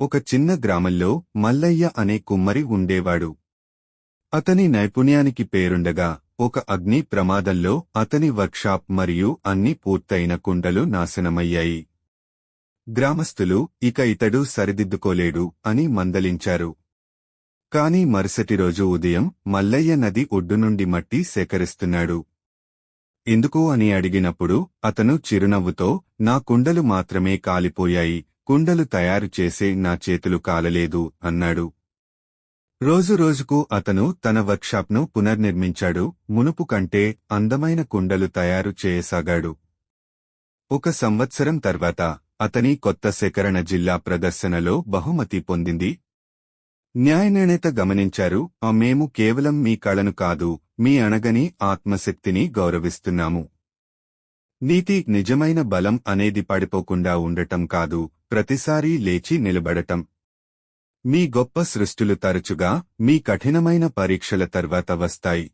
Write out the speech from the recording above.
ఒక చిన్న గ్రామంలో మల్లయ్య అనే కుమ్మరి ఉండేవాడు. అతని నైపుణ్యానికి పేరుండగా ఒక అగ్ని ప్రమాదంలో అతని వర్క్షాప్ మరియు అన్ని పూర్తయిన కుండలు నాశనమయ్యాయి. గ్రామస్థులు ఇక ఇతడు సరిదిద్దుకోలేడు అని మందలించారు. కాని మరుసటి రోజు ఉదయం మల్లయ్య నది ఒడ్డు నుండి మట్టి సేకరిస్తున్నాడు. ఎందుకు అని అడిగినప్పుడు అతను చిరునవ్వుతో నా కుండలు మాత్రమే కాలిపోయాయి కుండలు తయారు చేసే నా చేతులు కాలలేదు అన్నాడు. రోజురోజుకు అతను తన వర్క్షాప్ను పునర్నిర్మించాడు మునుపు కంటే అందమైన కుండలు తయారు చేయసాగాడు. ఒక సంవత్సరం తర్వాత అతని కొత్త సేకరణ జిల్లా ప్రదర్శనలో బహుమతి పొందింది. న్యాయనిర్ణేత గమనించారు "ఆ మేము కేవలం మీ కళను కాదు మీ అణగని ఆత్మశక్తిని గౌరవిస్తున్నాము. నీతి నిజమైన బలం అనేది పడిపోకుండా ఉండటం కాదు ప్రతిసారీ లేచి నిలబడటం. మీ గొప్ప సృష్టులు తరచుగా మీ కఠినమైన పరీక్షల తర్వాత వస్తాయి.